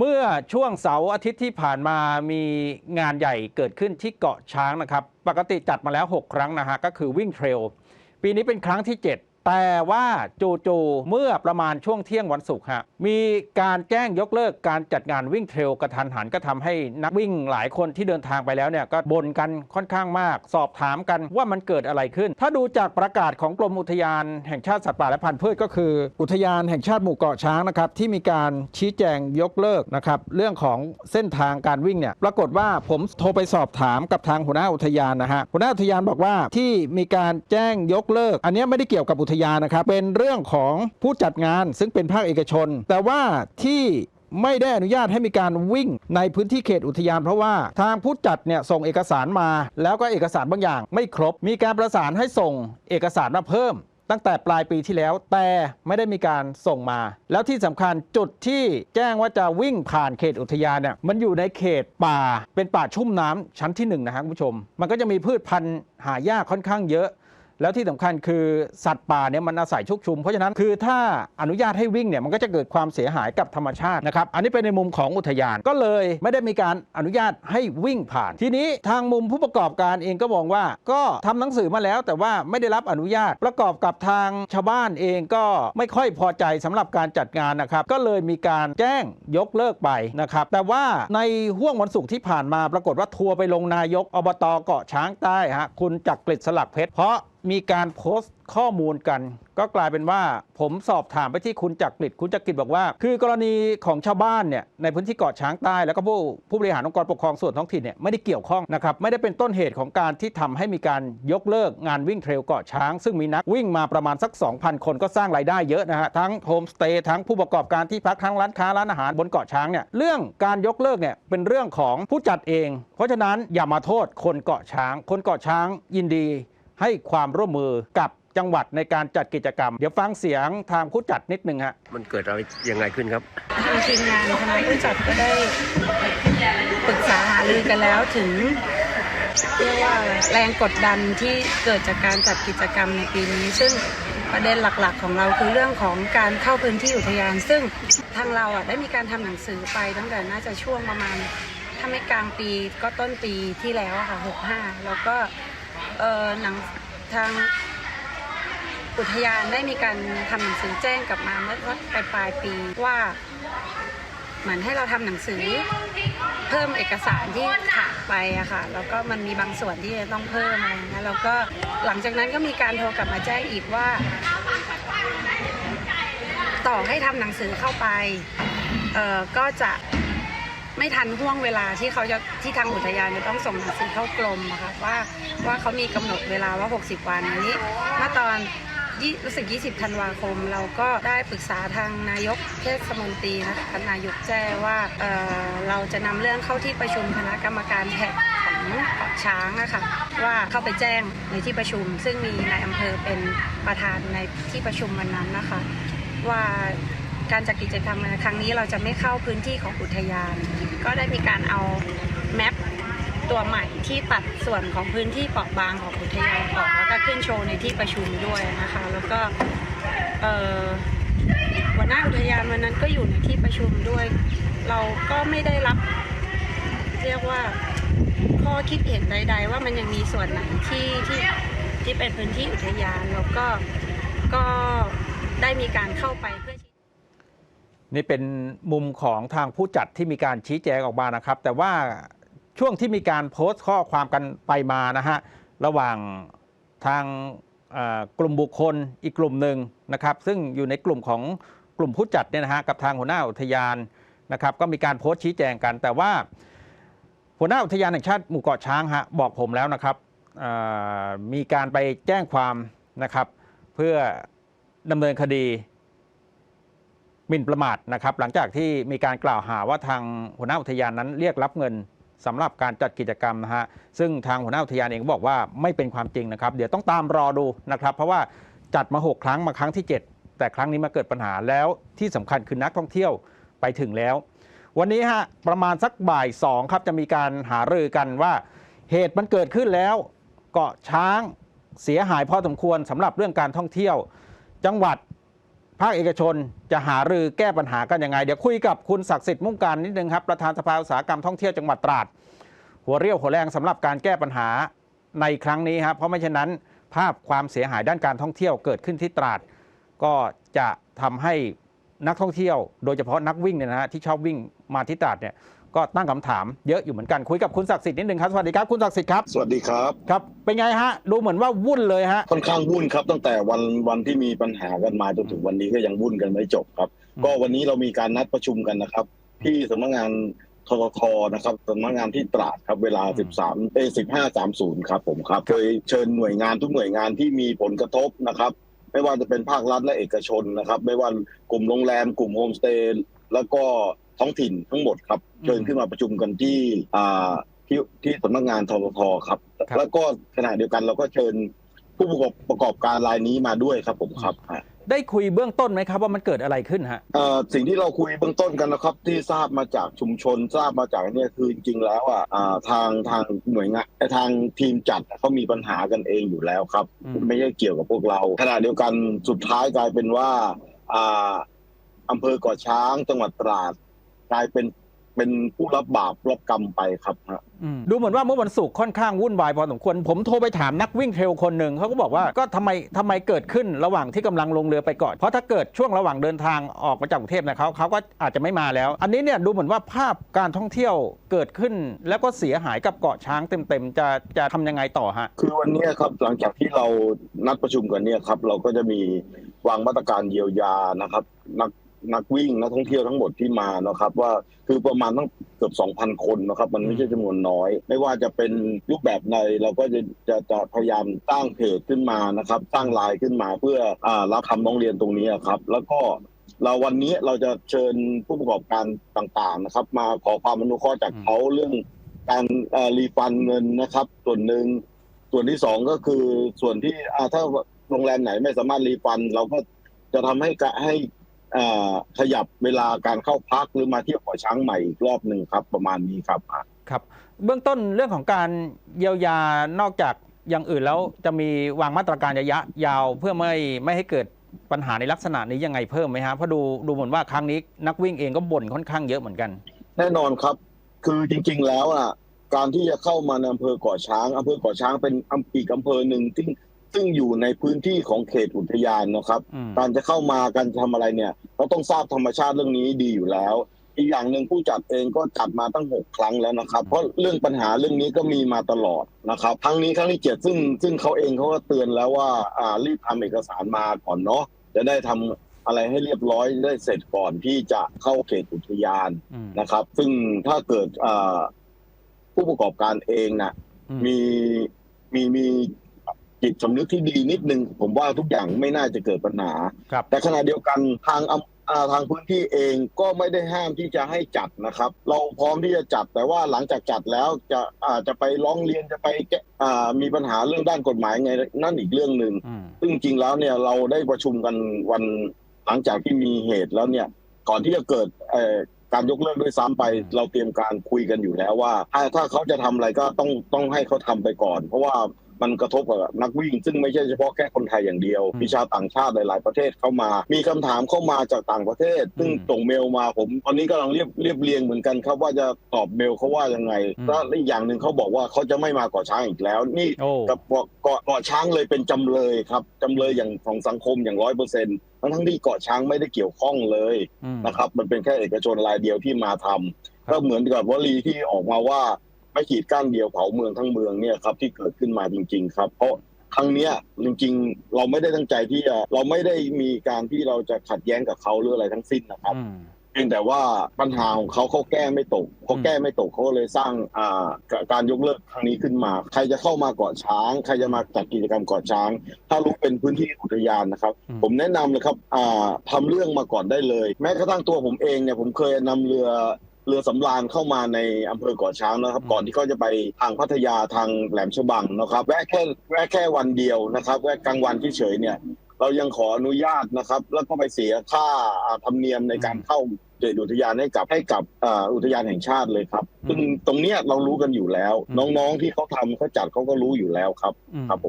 เมื่อช่วงเสาร์อาทิตย์ที่ผ่านมามีงานใหญ่เกิดขึ้นที่เกาะช้างนะครับ ปกติจัดมาแล้ว 6 ครั้งนะฮะก็คือวิ่งเทรล ปีนี้เป็นครั้งที่ 7 แต่ว่าจู่ๆเมื่อประมาณช่วงเที่ยงวันศุกร์ฮะมีการแจ้งยกเลิกการจัดงานวิ่งเทรลกระทันหันก็ทำให้นักวิ่งหลายคนที่เดินทางไปแล้วเนี่ยก็บ่นกันค่อนข้างมาก สอบถามกันว่ามันเกิดอะไรขึ้น ถ้าดูจากประกาศของกรมอุทยานแห่งชาติสัตว์ป่าและพันธุ์พืชก็คือ อุทยานแห่งชาติหมู่เกาะช้างนะครับที่มีการชี้แจงยกเลิกนะครับเรื่องของเส้นทางการวิ่งเนี่ยปรากฏว่าผมโทรไปสอบถามกับทางหัวหน้าอุทยานนะฮะหัวหน้าอุทยานบอกว่าที่มีการแจ้งยกเลิก อันนี้ไม่ได้เกี่ยวกับอุทยานนะครับ เป็นเรื่องของผู้จัดงานซึ่งเป็นภาคเอกชน แต่ว่าที่ไม่ได้อนุญาตให้มีการวิ่งในพื้นที่เขตอุทยานเพราะว่าทางผู้จัดเนี่ยส่งเอกสารมา แล้วก็เอกสารบางอย่าง ไม่ครบ มีการประสานให้ส่งเอกสารมาเพิ่ม ตั้งแต่ปลายปีที่แล้ว แต่ไม่ได้มีการส่งมา แล้วที่สำคัญจุดที่แจ้งว่าจะวิ่งผ่านเขตอุทยานเนี่ยมันอยู่ในเขตป่าเป็นป่าชุ่มน้ำชั้นที่หนึ่งนะครับคุณผู้ชม มันก็จะมีพืชพันธุ์หายากค่อนข้างเยอะ แล้วที่สำคัญคือสัตว์ป่าเนี่ยมันอาศัยชุกชุม เพราะฉะนั้นคือถ้าอนุญาตให้วิ่งเนี่ยมันก็จะเกิดความเสียหายกับธรรมชาตินะครับอันนี้เป็นในมุมของอุทยานก็เลยไม่ได้มีการอนุญาตให้วิ่งผ่าน ทีนี้ทางมุมผู้ประกอบการเองก็มองว่า ก็ทำหนังสือมาแล้ว แต่ว่าไม่ได้รับอนุญาตประกอบกับทางชาวบ้านเองก็ไม่ค่อยพอใจสำหรับการจัดงานนะครับก็เลยมีการแจ้งยกเลิกไปนะครับแต่ว่าในห่วงวันศุกร์ที่ผ่านมาปรากฏว่าทัวร์ไปลงนายกอบตเกาะช้างใต้ฮะคุณจักริดสลักเพชรเพราะมีการโพสต์ข้อมูลกัน ก็กลายเป็นว่าผมสอบถามไปที่คุณจักริดคุณจักริดบอกว่า คือกรณีของชาวบ้านเนี่ยในพื้นที่เกาะช้างใต้ แล้วก็ผู้ผู้บริหารองค์กรปกครองส่วนท้องถิ่นเนี่ยไม่ได้เกี่ยวข้องนะครับไม่ได้เป็นต้นเหตุของการที่ทำให้มีการยกเลิกงานวิ่งเทรลเกาะช้าง ซึ่งมีนักวิ่งมาประมาณสัก 2,000 คนก็สร้างรายได้เยอะนะฮะทั้งโฮมสเตย์ทั้งผู้ประกอบการที่พักทั้งร้านค้าร้านอาหารบนเกาะช้างเนี่ยเรื่องการยกเลิกเนี่ยเป็นเรื่องของผู้จัดเอง เพราะฉะนั้นอย่ามาโทษคนเกาะช้าง คนเกาะช้างยินดี ให้ความร่วมมือกับจังหวัดในการจัดกิจกรรม เดี๋ยวฟังเสียงทางผู้จัดนิดนึงฮะ มันเกิดอะไรยังไงขึ้นครับ ทางทีมงานคณะผู้จัดก็ได้ปรึกษาหารือกันแล้วถึงเรียกว่าแรงกดดันที่เกิดจากการจัดกิจกรรมในปีนี้ ซึ่งประเด็นหลักๆ ของเราคือเรื่องของการเข้าพื้นที่อุทยาน ซึ่งทางเราอะได้มีการทำหนังสือไปตั้งแต่น่าจะช่วงประมาณถ้าไม่กลางปีก็ต้นปีที่แล้วอะค่ะ65แล้วก็ เออหนังทางอุทยานได้มีการทำหนังสือแจ้งกลับมาเมื่อปลายปลายปีว่าเหมือนให้เราทำหนังสือเพิ่มเอกสารที่ขาดไปอะค่ะแล้วก็มันมีบางส่วนที่ต้องเพิ่มอะไรอย่างเงี้ยแล้วก็หลังจากนั้นก็มีการโทรกลับมาแจ้งอีกว่า ต่อให้ทำหนังสือเข้าไปเอ่อก็จะ ไม่ทันห่วงเวลาที่เขาจะที่ทางอุทยานจะต้องส่งหนังสือเข้ากรมอะค่ะว่าว่าเขามีกำหนดเวลาว่า 60 วันอันนี้เมื่อตอนยี่รู้สึก 20 ธันวาคม เราก็ได้ปรึกษาทางนายกเทศมนตรีนะคะนายกแจ้ว่าเเราจะนำเรื่องเข้าที่ประชุมคณะกรรมการแท็กของเกาะช้างอะคะว่าเข้าไปแจ้งในที่ประชุม ซึ่งมีนายอำเภอเป็นประธานในที่ประชุมวันนั้นนะคะ ว่า การจัดกิจกรรมครั้งนี้เราจะไม่เข้าพื้นที่ของอุทยาน ก็ได้มีการเอาแมปตัวใหม่ที่ตัดส่วนของพื้นที่เปราะบางของอุทยานออกแล้วก็ขึ้นโชว์ในที่ประชุมด้วยนะคะ แล้วก็หัวหน้าอุทยานวันนั้นก็อยู่ในที่ประชุมด้วย เราก็ไม่ได้รับ เรียกว่าข้อคิดเห็นใด ๆ ว่ามันยังมีส่วนไหนที่ที่ที่เป็นพื้นที่อุทยานแล้วก็ก็ได้มีการเข้าไปเพื่อ นี่เป็นมุมของทางผู้จัดที่มีการชี้แจงออกมานะครับ แต่ว่าช่วงที่มีการโพสต์ข้อความกันไปมานะฮะระหว่างทางกลุ่มบุคคลอีกกลุ่มหนึ่งนะครับ ซึ่งอยู่ในกลุ่มของกลุ่มผู้จัดเนี่ยนะฮะกับทางหัวหน้าอุทยานนะครับ ก็มีการโพสต์ชี้แจงกัน แต่ว่า หัวหน้าอุทยานแห่งชาติหมู่เกาะช้างฮะบอกผมแล้วนะครับมีการไปแจ้งความนะครับ เพื่อดำเนินคดี หมิ่นประมาทนะครับ หลังจากที่มีการกล่าวหาว่าทางหัวหน้าอุทยานนั้นเรียกรับเงินสำหรับการจัดกิจกรรมนะฮะซึ่งทางหัวหน้าอุทยานเองก็บอกว่าไม่เป็นความจริงนะครับ เดี๋ยวต้องตามรอดูนะครับ เพราะว่าจัดมา 6 ครั้งมาครั้งที่ 7 แต่ครั้งนี้มาเกิดปัญหาแล้วที่สำคัญคือนักท่องเที่ยวไปถึงแล้ว วันนี้ฮะประมาณสักบ่ายสองครับจะมีการหารือกันว่าเหตุมันเกิดขึ้นแล้ว เกาะช้างเสียหายพอสมควรสำหรับเรื่องการท่องเที่ยว จังหวัด ภาคเอกชนจะหารือแก้ปัญหากันยังไง เดี๋ยวคุยกับคุณศักดิ์สิทธิ์มุ่งการนิดนึงครับประธานสภาอุตสาหกรรมท่องเที่ยวจังหวัดตราด หัวเรี่ยวหัวแรงสำหรับการแก้ปัญหาในครั้งนี้ครับเพราะไม่เช่นนั้น ภาพความเสียหายด้านการท่องเที่ยวเกิดขึ้นที่ตราด ก็จะทำให้นักท่องเที่ยว โดยเฉพาะนักวิ่งเนี่ยนะฮะที่ชอบวิ่งมาที่ตราดเนี่ย ก็ตั้งคำถามเยอะอยู่เหมือนกันคุยกับคุณศักดิ์สิทธิ์นิดนึงครับสวัสดีครับคุณศักดิ์สิทธิ์ครับสวัสดีครับครับเป็นไงฮะดูเหมือนว่าวุ่นเลยฮะค่อนข้างวุ่นครับ ตั้งแต่วันวันที่มีปัญหากันมาจนถึงวันนี้ก็ยังวุ่นกันไม่จบครับอืมก็วันนี้เรามีการนัดประชุมกันนะครับ ที่สำนักงานทททนะครับสำนักงานที่ตราดครับเวลา 13เอ้1530 ครับผมครับโดยเชิญหน่วยงานทุกหน่วยงานที่มีผลกระทบนะครับ ไม่ว่าจะเป็นภาครัฐและเอกชนนะครับ ไม่ว่ากลุ่มโรงแรม กลุ่มโฮมสเตย์แล้วก็ ท้องถิ่นทั้งหมดครับเชิญขึ้นมาประชุมกันที่อ่าที่ที่สำนักงานทททครับครับ แล้วก็ขณะเดียวกันเราก็เชิญผู้ประกอบประกอบการรายนี้มาด้วยครับผมครับ ได้คุยเบื้องต้นไหมครับ ว่ามันเกิดอะไรขึ้นฮะเอ่อสิ่งที่เราคุยเบื้องต้นกันนะครับ ที่ทราบมาจากชุมชนทราบมาจากเนี่ยคือจริงๆแล้วอะอ่าทางทางหน่วยงานเอ่อทางทีมจัดเขามีปัญหากันเองอยู่แล้วครับอืมไม่ใช่เกี่ยวกับพวกเราขณะเดียวกันสุดท้ายกลายเป็นว่าอ่าอำเภอเกาะช้างจังหวัดตราด กลายเป็นเป็นผู้รับบาปรับกรรมไปครับฮะ อืมดูเหมือนว่าเมื่อวันศุกร์ค่อนข้างวุ่นวายพอสมควร ผมโทรไปถามนักวิ่งเทรลคนหนึ่งเขาก็บอกว่าก็ทำไมทำไมเกิดขึ้นระหว่างที่กำลังลงเรือไปเกาะเพราะถ้าเกิดช่วงระหว่างเดินทางออกมาจากกรุงเทพเนี่ยเขาเขาก็อาจจะไม่มาแล้ว อันนี้เนี่ยดูเหมือนว่าภาพการท่องเที่ยวเกิดขึ้น แล้วก็เสียหายกับเกาะช้างเต็มๆจะจะทำยังไงต่อฮะ คือวันนี้ครับหลังจากที่เรานัดประชุมกันเนี่ยครับ เราก็จะมีวางมาตรการเยียวยานะครับ นัก นักวิ่งนักท่องเที่ยวทั้งหมดที่มานะครับว่าคือประมาณตั้งเกือบ 2,000 คนนะครับมันไม่ใช่จำนวนน้อย ไม่ว่าจะเป็นรูปแบบใดเราก็จะจะจะพยายามสร้างเพจขึ้นมานะครับสร้างไลน์ขึ้นมาเพื่ออ่ารับคำร้องเรียนตรงนี้ครับแล้วก็เราวันนี้เราจะเชิญผู้ประกอบการต่างๆนะครับ มาขอความอนุเคราะห์จากเขาเรื่องการรีฟันเงินนะครับ ส่วนหนึ่งส่วนที่สองก็คือส่วนที่อ่าถ้าโรงแรมไหนไม่สามารถรีฟัน เราก็จะทำให้กะให้อ่า ขยับเวลาการเข้าพักหรือมาเที่ยวเกาะช้างใหม่อีกรอบหนึ่งครับ ประมาณนี้ครับอะครับ เบื้องต้นเรื่องของการเยียวยานอกจากอย่างอื่นแล้วจะมีวางมาตรการระยะยาวเพื่อไม่ไม่ให้เกิดปัญหาในลักษณะนี้ยังไงเพิ่มไหมฮะเพราะดูดูเหมือนว่าครั้งนี้นักวิ่งเองก็บ่นค่อนข้างเยอะเหมือนกัน แน่นอนครับ คือจริง ๆ แล้วอะการที่จะเข้ามาในอำเภอเกาะช้างอำเภอเกาะช้างเป็นอำอีกอำเภอหนึ่งซึ่ง ซึ่งอยู่ในพื้นที่ของเขตอุทยานนะครับอืมการจะเข้ามาการจะทำอะไรเนี่ยเราต้องทราบธรรมชาติเรื่องนี้ดีอยู่แล้ว อีกอย่างหนึ่งผู้จัดเองก็จัดมาตั้งหกครั้งแล้วนะครับ เพราะเรื่องปัญหาเรื่องนี้ก็มีมาตลอดนะครับครั้งนี้ครั้งที่เจ็ดซึ่งซึ่งเขาเองเขาก็เตือนแล้วว่าอ่ารีบทำเอกสารมาก่อนเนาะจะได้ทำอะไรให้เรียบร้อยได้เสร็จก่อนที่จะเข้าเขตอุทยานอืมนะครับ ซึ่งถ้าเกิดอ่าผู้ประกอบการเองนะอืมมีมีมี จิตสำนึกที่ดีนิดนึง ผมว่าทุกอย่างไม่น่าจะเกิดปัญหา ครับ แต่ขณะเดียวกันทางอำอ่าทางพื้นที่เองก็ไม่ได้ห้ามที่จะให้จัดนะครับ เราพร้อมที่จะจัดแต่ว่าหลังจากจัดแล้วจะอาจะไปร้องเรียนจะไปแก้อ่ามีปัญหาเรื่องด้านกฎหมายไงนั่นอีกเรื่องหนึ่ง อืม ซึ่งจริงๆแล้วเนี่ยเราได้ประชุมกันวันหลังจากที่มีเหตุแล้วเนี่ยก่อนที่จะเกิดเอ่อการยกเลิกด้วยซ้ำไปเราเตรียมการคุยกันอยู่แล้วว่าถ้าถ้าเขาจะทำอะไรก็ต้องต้องให้เขาทำไปก่อน เพราะว่า มันกระทบกับนักวิ่ง ซึ่งไม่ใช่เฉพาะแค่คนไทยอย่างเดียวอืมมีชาวต่างชาติหลาย ๆ ประเทศเข้ามา มีคำถามเข้ามาจากต่างประเทศ ซึ่งอืมส่งเมลมาผมตอนนี้กำลังเรียบเรียบเรียงเหมือนกันครับว่าจะตอบเมลเขาว่ายังไงอืมแล้วอีกอย่างหนึ่งเขาบอกว่าเขาจะไม่มาเกาะช้างอีกแล้ว นี่โอ้กับเกาะเกาะเกาะช้างเลยเป็นจำเลยครับจำเลยอย่างของสังคมอย่างร้อยเปอร์เซ็นต์ทั้งทั้งๆที่เกาะช้างไม่ได้เกี่ยวข้องเลยอืมนะครับ มันเป็นแค่เอกชนรายเดียวที่มาทำก็เหมือนกับวลีที่ออกมาว่า ไม่ขีดก้านเดียวเผาเมืองทั้งเมืองเนี่ยครับที่เกิดขึ้นมาจริง ๆ ครับ เพราะครั้งเนี้ยจริงๆ เราไม่ได้ตั้งใจที่จะเราไม่ได้มีการที่เราจะขัดแย้งกับเขาหรืออะไรทั้งสิ้นนะครับอืมเพียงแต่ว่าปัญหาของเขาเขาแก้ไม่ตกเขาแก้ไม่ตกเขาก็เลยสร้างอ่าการยกเลิกครั้งนี้ขึ้นมา ใครจะเข้ามาเกาะช้าง ใครจะมาจัดกิจกรรมเกาะช้าง ถ้ารู้เป็นพื้นที่อุทยานนะครับอืมผมแนะนำเลยครับอ่าทำเรื่องมาก่อนได้เลย แม้กระทั่งตัวผมเองเนี่ยผมเคยนำเรือ เรือสำราญเข้ามาในอำเภอเกาะช้างนะครับ ก่อนที่เขาจะไปทางพัทยาทางแหลมฉบังนะครับแวะแค่แวะแค่วันเดียวนะครับแวะกลางวันเฉยๆเนี่ย เรายังขออนุญาตนะครับ แล้วก็ไปเสียค่าอ่าธรรมเนียมในการเข้าเขตอุทยานให้กับให้กับอ่าอุทยานแห่งชาติเลยครับอืมซึ่งตรงเนี้ยเรารู้กันอยู่แล้วอืมน้องๆที่เขาทำเขาจัดเขาก็รู้อยู่แล้วครับอืมครับผม